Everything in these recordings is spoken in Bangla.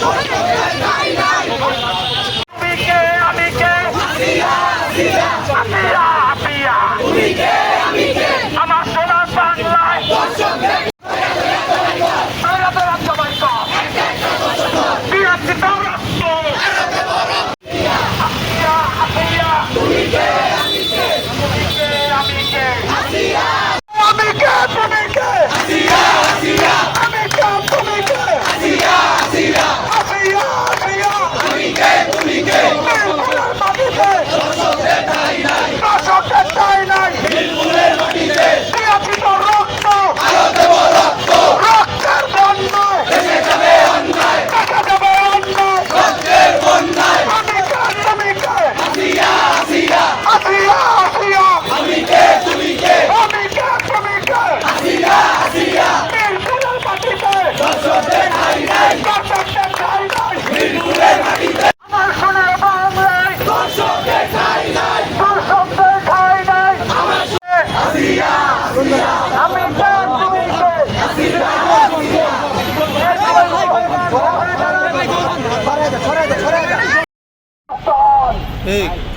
Go ahead.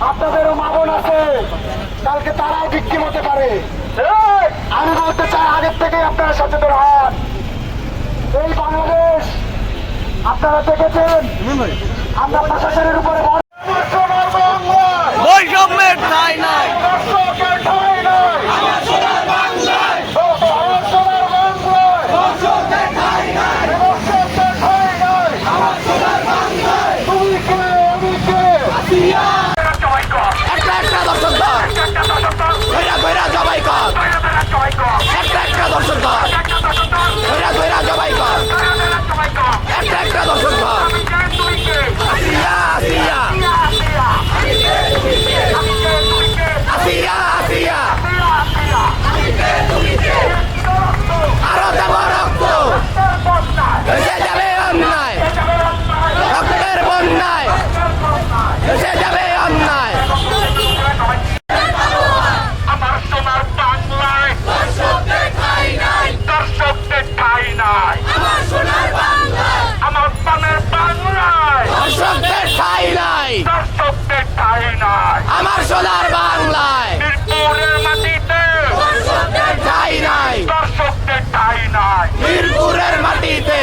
আপনাদেরও মা আছে। কালকে তারাও বিক্রি হতে পারে। আমি বলতে চাই আগের থেকে আপনারা সচেতন হন। এই বাংলাদেশ আপনারা দেখেছেন? হ্যাঁ আমরা প্রশাসনের উপরে সোনার বাংলায়। মিরপুরের মাটিতে দর্শকদের ঠাই নাই ঠাই নাই। মিরপুরের মাটিতে।